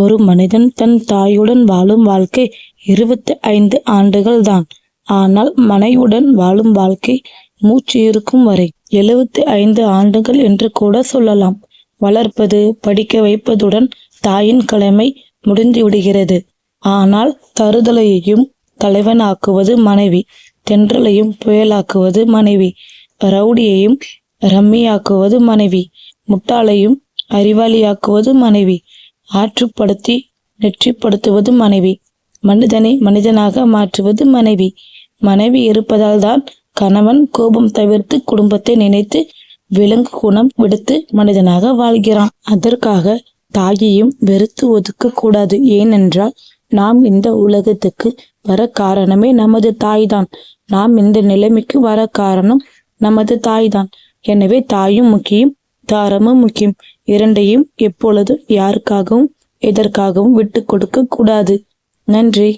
ஒரு மனிதன் தன் தாயுடன் வாழும் வாழ்க்கை இருபத்தி ஐந்து ஆண்டுகள் தான் ஆனால் மனைவுடன் வாழும் வாழ்க்கை மூச்சு இருக்கும் வரை எழுபத்தி ஐந்து ஆண்டுகள் என்று கூட சொல்லலாம். வளர்ப்பது படிக்க வைப்பதுடன் தாயின் கடமை முடிந்து விடுகிறது ஆனால் தருதலையையும் தலைவனாக்குவது மனைவி தென்றலையும் புயலாக்குவது மனைவி ரவுடியையும் ரம்மியாக்குவது மனைவி முட்டாளையும் அறிவாளியாக்குவது மனைவி ஆற்றுப்படுத்தி நெற்றிப்படுத்துவது மனைவி. மனிதனை மனிதனாக மாற்றுவது மனைவி. மனைவி இருப்பதால் தான் கணவன் கோபம் தவிர்த்து குடும்பத்தை நினைத்து விலங்கு குணம் விடுத்து மனிதனாக வாழ்கிறான். அதற்காக தாயையும் வெறுத்து ஒதுக்க கூடாது ஏனென்றால் நாம் இந்த உலகத்துக்கு வர காரணமே நமது தாய்தான். நாம் இந்த நிலைமைக்கு வர காரணம் நமது தாய்தான். எனவே தாயும் முக்கியம் தாரமும் முக்கியம். இரண்டையும் எப்பொழுதும் யாருக்காகவும் எதற்காகவும் விட்டு கொடுக்க கூடாது. நன்றி.